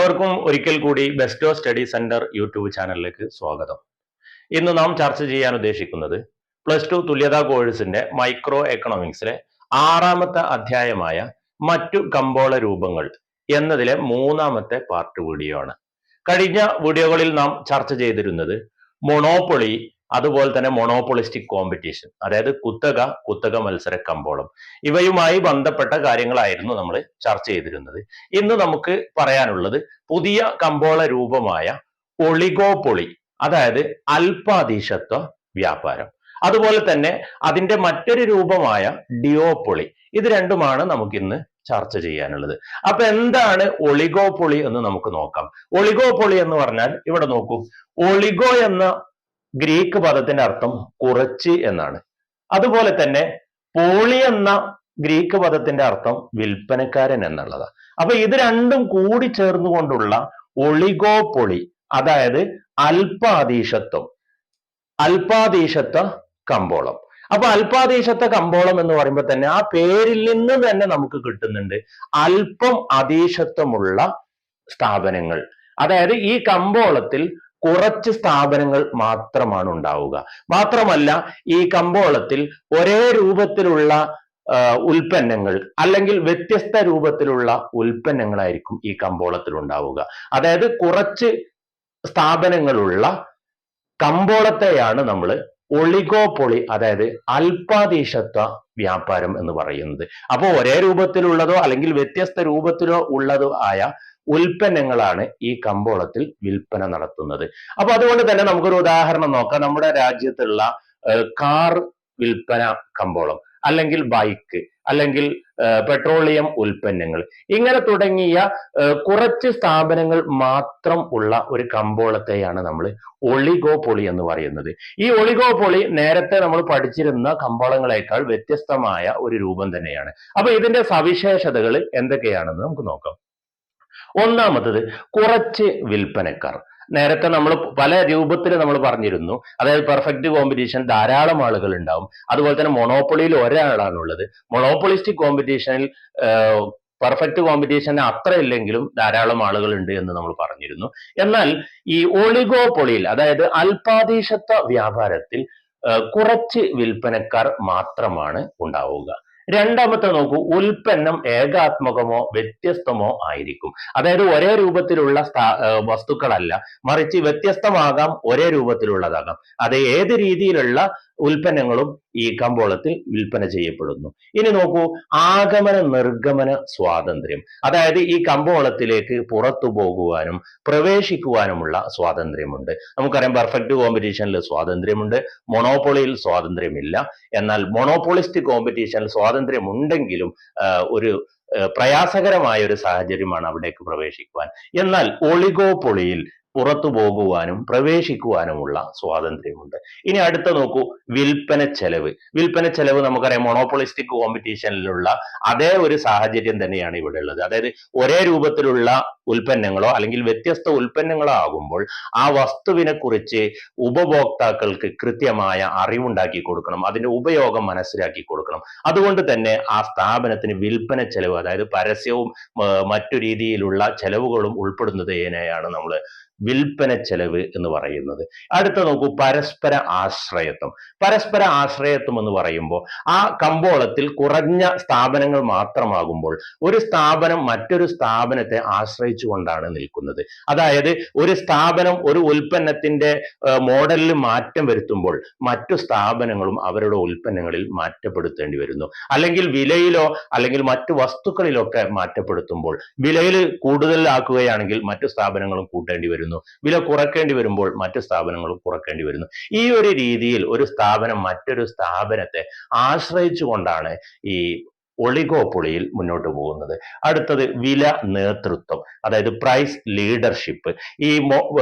എല്ലാവർക്കും ഒരിക്കൽ കൂടി ബെസ്റ്റോ സ്റ്റഡി സെന്റർ യൂട്യൂബ് ചാനലിലേക്ക് സ്വാഗതം. ഇന്ന് നാം ചർച്ച ചെയ്യാൻ ഉദ്ദേശിക്കുന്നത് പ്ലസ് ടു തുല്യതാ കോഴ്സിന്റെ മൈക്രോ എക്കണോമിക്സിലെ ആറാമത്തെ അധ്യായമായ മറ്റു കമ്പോള രൂപങ്ങൾ എന്നതിലെ മൂന്നാമത്തെ പാർട്ട് വീഡിയോ ആണ്. കഴിഞ്ഞ വീഡിയോകളിൽ നാം ചർച്ച ചെയ്തിരുന്നത് മൊണോപ്പൊളി അതുപോലെ തന്നെ മൊണോപ്പൊളിസ്റ്റിക് കോമ്പറ്റീഷൻ അതായത് കുത്തക കുത്തക മത്സര കമ്പോളം. ഇവയുമായി ബന്ധപ്പെട്ട കാര്യങ്ങളായിരുന്നു നമ്മൾ ചർച്ച ചെയ്തിരുന്നത്. ഇന്ന് നമുക്ക് പറയാനുള്ളത് പുതിയ കമ്പോള രൂപമായ ഒളിഗോപൊളി അതായത് അല്പാധീശത്വ വ്യാപാരം. അതുപോലെ തന്നെ അതിന്റെ മറ്റൊരു രൂപമായ ഡിയോപ്പൊളി ഇത് രണ്ടുമാണ് നമുക്കിന്ന് ചർച്ച ചെയ്യാനുള്ളത്. അപ്പൊ എന്താണ് ഒളിഗോപൊളി എന്ന് നമുക്ക് നോക്കാം. ഒളിഗോപൊളി എന്ന് പറഞ്ഞാൽ ഇവിടെ നോക്കൂ. ഒളിഗോ എന്ന ഗ്രീക്ക് പദത്തിന്റെ അർത്ഥം കുറച്ച് എന്നാണ്. അതുപോലെ തന്നെ പോളി എന്ന ഗ്രീക്ക് പദത്തിന്റെ അർത്ഥം വിൽപ്പനക്കാരൻ എന്നുള്ളതാണ് അപ്പൊ ഇത് രണ്ടും കൂടി ചേർന്നുകൊണ്ടുള്ള ഒളിഗോപൊളി അതായത് അല്പാധീശത്വം അല്പാധീശത്വ കമ്പോളം. അപ്പൊ അല്പാധീശത്വ കമ്പോളം എന്ന് പറയുമ്പോൾ തന്നെ ആ പേരിൽ നിന്ന് തന്നെ നമുക്ക് കിട്ടുന്നുണ്ട് അല്പം അതീശത്വമുള്ള സ്ഥാപനങ്ങൾ. അതായത് ഈ കമ്പോളത്തിൽ കുറച്ച് സ്ഥാപനങ്ങൾ മാത്രമാണ് ഉണ്ടാവുക. മാത്രമല്ല ഈ കമ്പോളത്തിൽ ഒരേ രൂപത്തിലുള്ള ഉൽപ്പന്നങ്ങൾ അല്ലെങ്കിൽ വ്യത്യസ്ത രൂപത്തിലുള്ള ഉൽപ്പന്നങ്ങളായിരിക്കും ഈ കമ്പോളത്തിൽ ഉണ്ടാവുക. അതായത് കുറച്ച് സ്ഥാപനങ്ങളുള്ള കമ്പോളത്തെയാണ് നമ്മൾ ഒളിഗോപൊളി അതായത് അല്പാധീശത്വ വ്യാപാരം എന്ന് പറയുന്നത്. അപ്പോൾ ഒരേ രൂപത്തിലുള്ളതോ അല്ലെങ്കിൽ വ്യത്യസ്ത രൂപത്തിലോ ഉള്ളതോ ആയ ഉൽപ്പന്നങ്ങളാണ് ഈ കമ്പോളത്തിൽ വിൽപ്പന നടത്തുന്നത്. അപ്പൊ അതുകൊണ്ട് തന്നെ നമുക്കൊരു ഉദാഹരണം നോക്കാം. നമ്മുടെ രാജ്യത്തുള്ള കാർ വിൽപ്പന കമ്പോളം അല്ലെങ്കിൽ ബൈക്ക് അല്ലെങ്കിൽ പെട്രോളിയം ഉൽപ്പന്നങ്ങൾ ഇങ്ങനെ തുടങ്ങിയ കുറച്ച് സ്ഥാപനങ്ങൾ മാത്രം ഉള്ള ഒരു കമ്പോളത്തെയാണ് നമ്മൾ ഒളിഗോപൊളി എന്ന് പറയുന്നത്. ഈ ഒളിഗോപൊളി നേരത്തെ നമ്മൾ പഠിച്ചിരുന്ന കമ്പോളങ്ങളെക്കാൾ വ്യത്യസ്തമായ ഒരു രൂപം തന്നെയാണ്. അപ്പൊ ഇതിന്റെ സവിശേഷതകൾ എന്തൊക്കെയാണെന്ന് നമുക്ക് നോക്കാം. ഒന്നാമത്തത് കുറച്ച് വിൽപ്പനക്കാർ. നേരത്തെ നമ്മൾ പല രൂപത്തിൽ നമ്മൾ പറഞ്ഞിരുന്നു. അതായത് പെർഫെക്റ്റ് കോമ്പറ്റീഷൻ ധാരാളം ആളുകൾ ഉണ്ടാവും. അതുപോലെ തന്നെ മൊണോപ്പൊളിയിൽ ഒരാളാണുള്ളത്. മൊണോപ്പൊളിസ്റ്റിക് കോമ്പറ്റീഷനിൽ പെർഫെക്റ്റ് കോമ്പറ്റീഷൻ അത്ര ഇല്ലെങ്കിലും ധാരാളം ആളുകൾ ഉണ്ട് എന്ന് നമ്മൾ പറഞ്ഞിരുന്നു. എന്നാൽ ഈ ഒളിഗോപൊളിയിൽ അതായത് അല്പാധീശത്വ വ്യാപാരത്തിൽ കുറച്ച് വിൽപ്പനക്കാർ മാത്രമാണ് ഉണ്ടാവുക. രണ്ടാമത്തെ നോക്കൂ ഉൽപ്പന്നം ഏകാത്മകമോ വ്യത്യസ്തമോ ആയിരിക്കും. അതായത് ഒരേ രൂപത്തിലുള്ള വസ്തുക്കളല്ല മറിച്ച് വ്യത്യസ്തമാകാം ഒരേ രൂപത്തിലുള്ളതാകാം. അത് ഏത് രീതിയിലുള്ള ഉൽപ്പന്നങ്ങളും ഈ കമ്പോളത്തിൽ വിൽപ്പന ചെയ്യപ്പെടുന്നു. ഇനി നോക്കൂ ആഗമന നിർഗമന സ്വാതന്ത്ര്യം. അതായത് ഈ കമ്പോളത്തിലേക്ക് പുറത്തു പോകുവാനും പ്രവേശിക്കുവാനുമുള്ള സ്വാതന്ത്ര്യമുണ്ട്. നമുക്കറിയാം പെർഫെക്റ്റ് കോമ്പറ്റീഷനിൽ സ്വാതന്ത്ര്യമുണ്ട് മൊണോപ്പൊളിയിൽ സ്വാതന്ത്ര്യമില്ല. എന്നാൽ മൊണോപ്പൊളിസ്റ്റ് കോമ്പറ്റീഷനിൽ സ്വാതന്ത്ര്യം ഉണ്ടെങ്കിലും ഒരു പ്രയാസകരമായ ഒരു സാഹചര്യമാണ് അവിടേക്ക് പ്രവേശിക്കുവാൻ. എന്നാൽ ഒളിഗോപൊളിയിൽ പുറത്തു പോകുവാനും പ്രവേശിക്കുവാനുമുള്ള സ്വാതന്ത്ര്യമുണ്ട്. ഇനി അടുത്ത നോക്കൂ വിൽപ്പന ചെലവ്. വിൽപ്പന ചെലവ് നമുക്കറിയാം മൊണോപ്പൊളിസ്റ്റിക് കോമ്പറ്റീഷനിലുള്ള അതേ ഒരു സാഹചര്യം തന്നെയാണ് ഇവിടെ ഉള്ളത്. അതായത് ഒരേ രൂപത്തിലുള്ള ഉൽപ്പന്നങ്ങളോ അല്ലെങ്കിൽ വ്യത്യസ്ത ഉൽപ്പന്നങ്ങളോ ആകുമ്പോൾ ആ വസ്തുവിനെ കുറിച്ച് ഉപഭോക്താക്കൾക്ക് കൃത്യമായ അറിവുണ്ടാക്കി കൊടുക്കണം അതിന്റെ ഉപയോഗം മനസ്സിലാക്കി കൊടുക്കണം. അതുകൊണ്ട് തന്നെ ആ സ്ഥാപനത്തിന് വിൽപ്പന ചെലവ് അതായത് പരസ്യവും മറ്റു രീതിയിലുള്ള ചെലവുകളും ഉൾപ്പെടുന്നതിനെയാണ് നമ്മൾ വിൽപ്പന ചെലവ് എന്ന് പറയുന്നത്. അടുത്ത നോക്കൂ പരസ്പര ആശ്രയത്വം. പരസ്പര ആശ്രയത്വം എന്ന് പറയുമ്പോൾ ആ കമ്പോളത്തിൽ കുറഞ്ഞ സ്ഥാപനങ്ങൾ മാത്രമാകുമ്പോൾ ഒരു സ്ഥാപനം മറ്റൊരു സ്ഥാപനത്തെ ആശ്രയിച്ചുകൊണ്ടാണ് നിൽക്കുന്നത്. അതായത് ഒരു സ്ഥാപനം ഒരു ഉൽപ്പന്നത്തിന്റെ മോഡലിൽ മാറ്റം വരുത്തുമ്പോൾ മറ്റു സ്ഥാപനങ്ങളും അവരുടെ ഉൽപ്പന്നങ്ങളിൽ മാറ്റപ്പെടുത്തേണ്ടി വരുന്നു. അല്ലെങ്കിൽ വിലയിലോ അല്ലെങ്കിൽ മറ്റു വസ്തുക്കളിലൊക്കെ മാറ്റപ്പെടുത്തുമ്പോൾ വിലയിൽ കൂടുതലാക്കുകയാണെങ്കിൽ മറ്റു സ്ഥാപനങ്ങളും കൂട്ടേണ്ടി വരുന്നു. വില കുറയ്ക്കേണ്ടി വരുമ്പോൾ മറ്റു സ്ഥാപനങ്ങളും കുറയ്ക്കേണ്ടി വരുന്നു. ഈ ഒരു രീതിയിൽ ഒരു സ്ഥാപനം മറ്റൊരു സ്ഥാപനത്തെ ആശ്രയിച്ചുകൊണ്ടാണ് ഈ ഒളിഗോപ്പൊളിയിൽ മുന്നോട്ട് പോകുന്നത്. അടുത്തത് വില നേതൃത്വം അതായത് പ്രൈസ് ലീഡർഷിപ്പ് ഈ മൊ-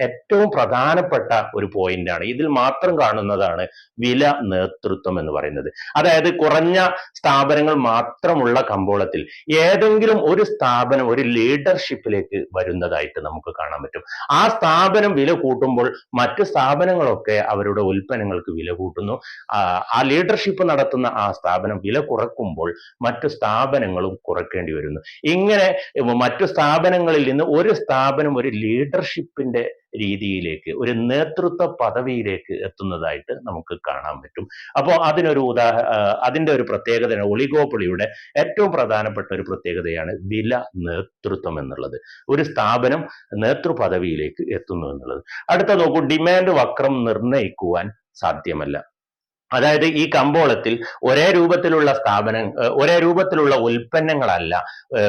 ഏറ്റവും പ്രധാനപ്പെട്ട ഒരു പോയിന്റാണ് ഇതിൽ മാത്രം കാണുന്നതാണ് വില നേതൃത്വം എന്ന് പറയുന്നത്. അതായത് കുറഞ്ഞ സ്ഥാപനങ്ങൾ മാത്രമുള്ള കമ്പോളത്തിൽ ഏതെങ്കിലും ഒരു സ്ഥാപനം ഒരു ലീഡർഷിപ്പിലേക്ക് വരുന്നതായിട്ട് നമുക്ക് കാണാൻ പറ്റും. ആ സ്ഥാപനം വില കൂട്ടുമ്പോൾ മറ്റ് സ്ഥാപനങ്ങളൊക്കെ അവരുടെ ഉൽപ്പന്നങ്ങൾക്ക് വില കൂട്ടുന്നു. ആ ലീഡർഷിപ്പ് നടത്തുന്ന ആ സ്ഥാപനം വില വില കുറക്കുമ്പോൾ മറ്റു സ്ഥാപനങ്ങളും കുറയ്ക്കേണ്ടി വരുന്നു. ഇങ്ങനെ മറ്റു സ്ഥാപനങ്ങളിൽ നിന്ന് ഒരു സ്ഥാപനം ഒരു ലീഡർഷിപ്പിന്റെ രീതിയിലേക്ക് ഒരു നേതൃത്വ പദവിയിലേക്ക് എത്തുന്നതായിട്ട് നമുക്ക് കാണാൻ പറ്റും. അപ്പോൾ അതിനൊരു ഉദാഹ അതിന്റെ ഒരു പ്രത്യേകത ഒളിഗോപ്പൊളിയുടെ ഏറ്റവും പ്രധാനപ്പെട്ട ഒരു പ്രത്യേകതയാണ് വില നേതൃത്വം എന്നുള്ളത്. ഒരു സ്ഥാപനം നേതൃപദവിയിലേക്ക് എത്തുന്നു എന്നുള്ളത്. അടുത്ത നോക്കൂ ഡിമാൻഡ് വക്രം നിർണയിക്കുവാൻ സാധ്യമല്ല. അതായത് ഈ കമ്പോളത്തിൽ ഒരേ രൂപത്തിലുള്ള സ്ഥാപനം ഒരേ രൂപത്തിലുള്ള ഉൽപ്പന്നങ്ങളല്ല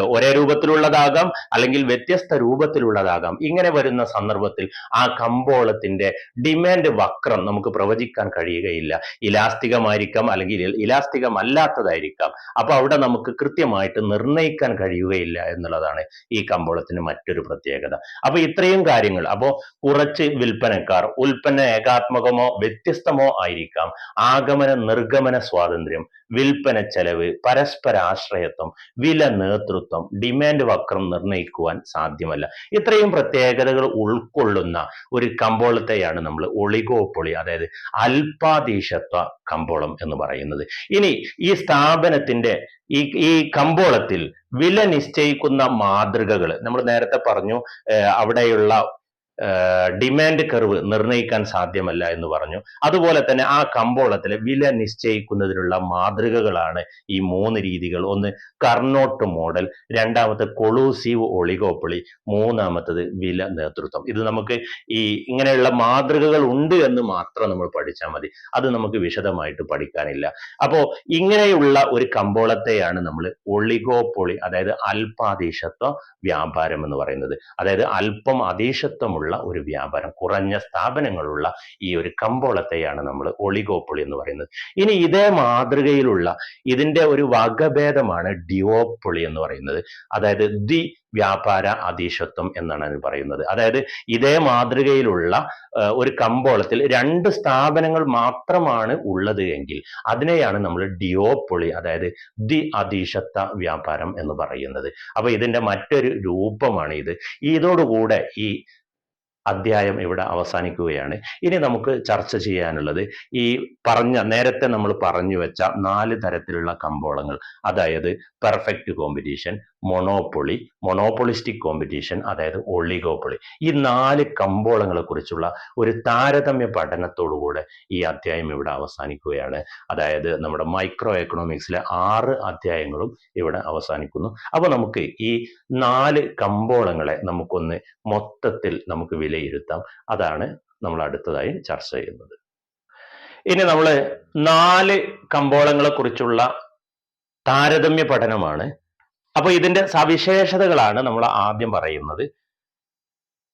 ഒരേ രൂപത്തിലുള്ളതാകാം അല്ലെങ്കിൽ വ്യത്യസ്ത രൂപത്തിലുള്ളതാകാം. ഇങ്ങനെ വരുന്ന സന്ദർഭത്തിൽ ആ കമ്പോളത്തിന്റെ ഡിമാൻഡ് വക്രം നമുക്ക് പ്രവചിക്കാൻ കഴിയുകയില്ല. ഇലാസ്തികമായിരിക്കാം അല്ലെങ്കിൽ ഇലാസ്തികം അല്ലാത്തതായിരിക്കാം അപ്പൊ അവിടെ നമുക്ക് കൃത്യമായിട്ട് നിർണയിക്കാൻ കഴിയുകയില്ല എന്നുള്ളതാണ് ഈ കമ്പോളത്തിന് മറ്റൊരു പ്രത്യേകത. അപ്പൊ ഇത്രയും കാര്യങ്ങൾ. അപ്പോ കുറച്ച് വിൽപ്പനക്കാർ ഉൽപ്പന്ന ഏകാത്മകമോ വ്യത്യസ്തമോ ആയിരിക്കാം. ആഗമന നിർഗമന സ്വാതന്ത്ര്യം വിൽപ്പന ചെലവ് പരസ്പര ആശ്രയത്വം വില നേതൃത്വം ഡിമാൻഡ് വക്രം നിർണയിക്കുവാൻ സാധ്യമല്ല. ഇത്രയും പ്രത്യേകതകൾ ഉൾക്കൊള്ളുന്ന ഒരു കമ്പോളത്തെയാണ് നമ്മൾ ഒളിഗോപ്പൊളി അതായത് അല്പാധീശത്വ കമ്പോളം എന്ന് പറയുന്നത്. ഇനി ഈ സ്ഥാപനത്തിന്റെ ഈ ഈ കമ്പോളത്തിൽ വില നിശ്ചയിക്കുന്ന മാതൃകകൾ നമ്മൾ നേരത്തെ പറഞ്ഞു അവിടെയുള്ള ഡിമാൻഡ് കർവ് നിർണയിക്കാൻ സാധ്യമല്ല എന്ന് പറഞ്ഞു. അതുപോലെ തന്നെ ആ കമ്പോളത്തിലെ വില നിശ്ചയിക്കുന്നതിനുള്ള മാതൃകകളാണ് ഈ മൂന്ന് രീതികൾ. ഒന്ന് കർണോട്ട് മോഡൽ രണ്ടാമത്തെ കൊളൂസീവ് ഒളിഗോപ്പൊളി മൂന്നാമത്തത് വില നേതൃത്വം. ഇത് നമുക്ക് ഈ ഇങ്ങനെയുള്ള മാതൃകകൾ ഉണ്ട് എന്ന് മാത്രം നമ്മൾ പഠിച്ചാൽ മതി. അത് നമുക്ക് വിശദമായിട്ട് പഠിക്കാനില്ല. അപ്പോ ഇങ്ങനെയുള്ള ഒരു കമ്പോളത്തെയാണ് നമ്മൾ ഒളിഗോപ്പൊളി അതായത് അല്പാതീശത്വ വ്യാപാരം എന്ന് പറയുന്നത്. അതായത് അല്പം അധീശത്വമുള്ള ഒരു വ്യാപാരം കുറഞ്ഞ സ്ഥാപനങ്ങളുള്ള ഈ ഒരു കമ്പോളത്തെയാണ് നമ്മൾ ഒളിഗോപ്പൊളി എന്ന് പറയുന്നത്. ഇനി ഇതേ മാതൃകയിലുള്ള ഇതിന്റെ ഒരു വകഭേദമാണ് ഡിയോപ്പൊളി എന്ന് പറയുന്നത്. അതായത് ദി വ്യാപാര അധീശത്വം എന്നാണ് അതിന് പറയുന്നത്. അതായത് ഇതേ മാതൃകയിലുള്ള ഒരു കമ്പോളത്തിൽ രണ്ട് സ്ഥാപനങ്ങൾ മാത്രമാണ് ഉള്ളത് എങ്കിൽ അതിനെയാണ് നമ്മൾ ഡിയോപ്പൊളി അതായത് ദി അധീശത്വ വ്യാപാരം എന്ന് പറയുന്നത്. അപ്പൊ ഇതിന്റെ മറ്റൊരു രൂപമാണ് ഇത് ഇതോടുകൂടെ ഈ അധ്യായം ഇവിടെ അവസാനിക്കുകയാണ്. ഇനി നമുക്ക് ചർച്ച ചെയ്യാനുള്ളത് ഈ പറഞ്ഞ നേരത്തെ നമ്മൾ പറഞ്ഞു വെച്ച നാല് തരത്തിലുള്ള കമ്പോളങ്ങൾ. അതായത് perfect competition monopoly monopolistic competition അതായത് ഒളിഗോപ്പൊളി ഈ നാല് കമ്പോളങ്ങളെ കുറിച്ചുള്ള ഒരു താരതമ്യ പഠനത്തോടുകൂടെ ഈ അധ്യായം ഇവിടെ അവസാനിക്കുകയാണ്. അതായത് നമ്മുടെ മൈക്രോ എക്കണോമിക്സിലെ ആറ് അധ്യായങ്ങളും ഇവിടെ അവസാനിക്കുന്നു. അപ്പോൾ നമുക്ക് ഈ നാല് കമ്പോളങ്ങളെ നമുക്കൊന്ന് മൊത്തത്തിൽ നമുക്ക് വിലയിരുത്താം. അതാണ് നമ്മൾ അടുത്തതായി ചർച്ച ചെയ്യുന്നത്. ഇനി നമ്മൾ നാല് കമ്പോളങ്ങളെ കുറിച്ചുള്ള താരതമ്യ പഠനമാണ്. അപ്പൊ ഇതിന്റെ സവിശേഷതകളാണ് നമ്മൾ ആദ്യം പറയുന്നത്.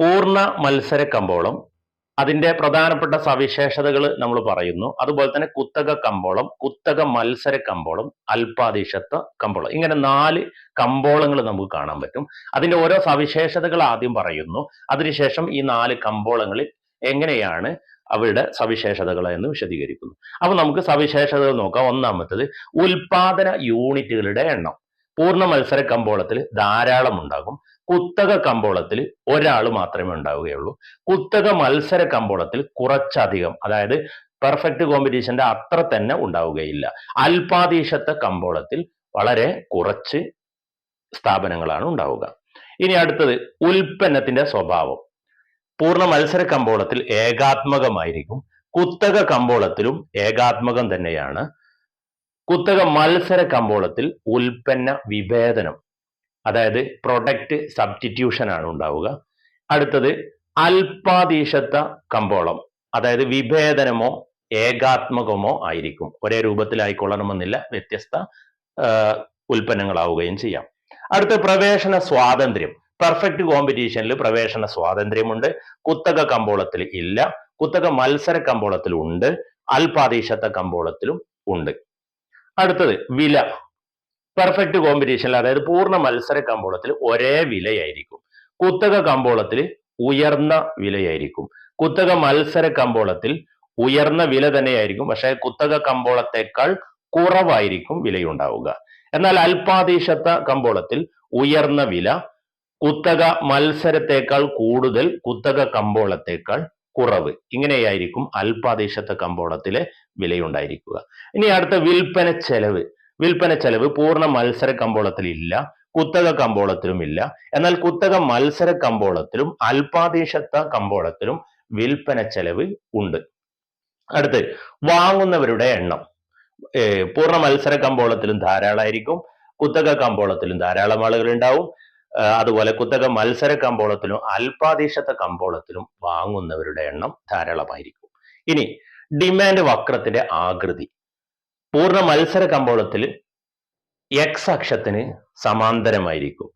പൂർണ മത്സര കമ്പോളം അതിന്റെ പ്രധാനപ്പെട്ട സവിശേഷതകൾ നമ്മൾ പറയുന്നു. അതുപോലെ തന്നെ കുത്തക കമ്പോളം കുത്തക മത്സര കമ്പോളം. അല്പാധീശത്വ കമ്പോളം ഇങ്ങനെ നാല് കമ്പോളങ്ങൾ നമുക്ക് കാണാൻ പറ്റും. അതിന്റെ ഓരോ സവിശേഷതകൾ ആദ്യം പറയുന്നു. അതിനുശേഷം ഈ നാല് കമ്പോളങ്ങളിൽ എങ്ങനെയാണ് അവരുടെ സവിശേഷതകൾ എന്ന് വിശദീകരിക്കുന്നു. അപ്പൊ നമുക്ക് സവിശേഷതകൾ നോക്കാം. ഒന്നാമത്തത് ഉൽപാദന യൂണിറ്റുകളുടെ എണ്ണം. പൂർണ മത്സര കമ്പോളത്തിൽ ധാരാളം ഉണ്ടാകും കുത്തക കമ്പോളത്തിൽ ഒരാൾ മാത്രമേ ഉണ്ടാവുകയുള്ളൂ. കുത്തക മത്സര കമ്പോളത്തിൽ കുറച്ചധികം അതായത് പെർഫെക്റ്റ് കോമ്പറ്റീഷന്റെ അത്ര തന്നെ ഉണ്ടാവുകയില്ല. അല്പാധീശത്വ കമ്പോളത്തിൽ വളരെ കുറച്ച് സ്ഥാപനങ്ങളാണ് ഉണ്ടാവുക. ഇനി അടുത്തത് ഉൽപ്പന്നത്തിന്റെ സ്വഭാവം. പൂർണ മത്സര കമ്പോളത്തിൽ ഏകാത്മകമായിരിക്കും. കുത്തക കമ്പോളത്തിലും ഏകാത്മകം തന്നെയാണ്. കുത്തക മത്സര കമ്പോളത്തിൽ ഉൽപ്പന്ന വിഭേദനം അതായത് പ്രൊഡക്റ്റ് സബ്സ്റ്റിറ്റ്യൂഷൻ ആണ് ഉണ്ടാവുക. അടുത്തത് അല്പാധീശത്വ കമ്പോളം അതായത് വിഭേദനമോ ഏകാത്മകമോ ആയിരിക്കും. ഒരേ രൂപത്തിലായിക്കൊള്ളണമെന്നില്ല വ്യത്യസ്ത ഉൽപ്പന്നങ്ങളാവുകയും ചെയ്യാം. അടുത്ത പ്രവേശന സ്വാതന്ത്ര്യം. പെർഫെക്റ്റ് കോമ്പറ്റീഷനിൽ പ്രവേശന സ്വാതന്ത്ര്യമുണ്ട്. കുത്തക കമ്പോളത്തിൽ ഇല്ല. കുത്തക മത്സര കമ്പോളത്തിൽ ഉണ്ട് അല്പാധീശത്വ കമ്പോളത്തിലും ഉണ്ട്. അടുത്തത് വില. പെർഫെക്റ്റ് കോമ്പറ്റീഷനിൽ അതായത് പൂർണ മത്സര കമ്പോളത്തിൽ ഒരേ വിലയായിരിക്കും. കുത്തക കമ്പോളത്തിൽ ഉയർന്ന വിലയായിരിക്കും. കുത്തക മത്സര കമ്പോളത്തിൽ ഉയർന്ന വില തന്നെയായിരിക്കും. പക്ഷേ കുത്തക കമ്പോളത്തെക്കാൾ കുറവായിരിക്കും വിലയുണ്ടാവുക. എന്നാൽ അല്പാധീശത്വ കമ്പോളത്തിൽ ഉയർന്ന വില കുത്തക മത്സരത്തെക്കാൾ കൂടുതൽ കുത്തക കമ്പോളത്തേക്കാൾ കുറവ്. ഇങ്ങനെയായിരിക്കും അല്പാധീശത്വ കമ്പോളത്തിലെ വിലയുണ്ടായിരിക്കുക. ഇനി അടുത്ത വിൽപ്പന ചെലവ്. വിൽപ്പന ചെലവ് പൂർണ മത്സര കമ്പോളത്തിൽ ഇല്ല കുത്തക കമ്പോളത്തിലും ഇല്ല എന്നാൽ കുത്തക മത്സര കമ്പോളത്തിലും അല്പാദേശത്ത കമ്പോളത്തിലും വിൽപ്പന ചെലവ് ഉണ്ട്. അടുത്ത് വാങ്ങുന്നവരുടെ എണ്ണം. പൂർണ മത്സര കമ്പോളത്തിലും ധാരാളമായിരിക്കും കുത്തക കമ്പോളത്തിലും ധാരാളം ആളുകൾ ഉണ്ടാവും അതുപോലെ കുത്തക മത്സര കമ്പോളത്തിലും അല്പാദേശത്ത കമ്പോളത്തിലും വാങ്ങുന്നവരുടെ എണ്ണം ധാരാളമായിരിക്കും. ഇനി ഡിമാൻഡ് വക്രത്തിന്റെ ആകൃതി. പൂർണ മത്സര കമ്പോളത്തിൽ എക്സ് അക്ഷത്തിന് സമാന്തരമായിരിക്കും.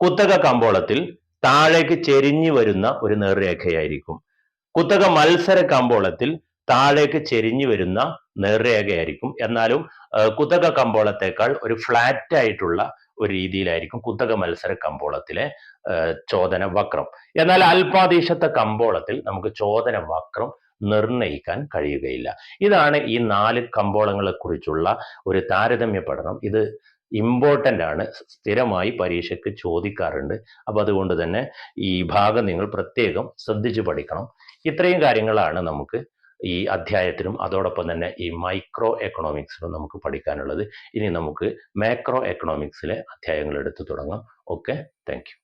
കുത്തക കമ്പോളത്തിൽ താഴേക്ക് ചെരിഞ്ഞു വരുന്ന ഒരു നേർരേഖയായിരിക്കും. കുത്തക മത്സര കമ്പോളത്തിൽ താഴേക്ക് ചെരിഞ്ഞു വരുന്ന നേർരേഖയായിരിക്കും. എന്നാലും കുത്തക കമ്പോളത്തെക്കാൾ ഒരു ഫ്ലാറ്റ് ആയിട്ടുള്ള ഒരു രീതിയിലായിരിക്കും കുത്തക മത്സര കമ്പോളത്തിലെ ചോദന വക്രം. എന്നാൽ അൽപാദീശത്തെ കമ്പോളത്തിൽ നമുക്ക് ചോദന വക്രം നിർണയിക്കാൻ കഴിയുകയില്ല. ഇതാണ് ഈ നാല് കമ്പോളങ്ങളെ കുറിച്ചുള്ള ഒരു താരതമ്യ പഠനം. ഇത് ഇമ്പോർട്ടന്റ് ആണ്. സ്ഥിരമായി പരീക്ഷയ്ക്ക് ചോദിക്കാറുണ്ട്. അപ്പോൾ അതുകൊണ്ട് തന്നെ ഈ ഭാഗം നിങ്ങൾ പ്രത്യേകം ശ്രദ്ധിച്ചു പഠിക്കണം. ഇത്രയും കാര്യങ്ങളാണ് നമുക്ക് ഈ അധ്യായത്തിനും അതോടൊപ്പം തന്നെ ഈ മൈക്രോ എക്കണോമിക്സിലും നമുക്ക് പഠിക്കാനുള്ളത്. ഇനി നമുക്ക് മാക്രോ എക്കണോമിക്സിലെ അധ്യായങ്ങൾ എടുത്തു തുടങ്ങാം. Okay thank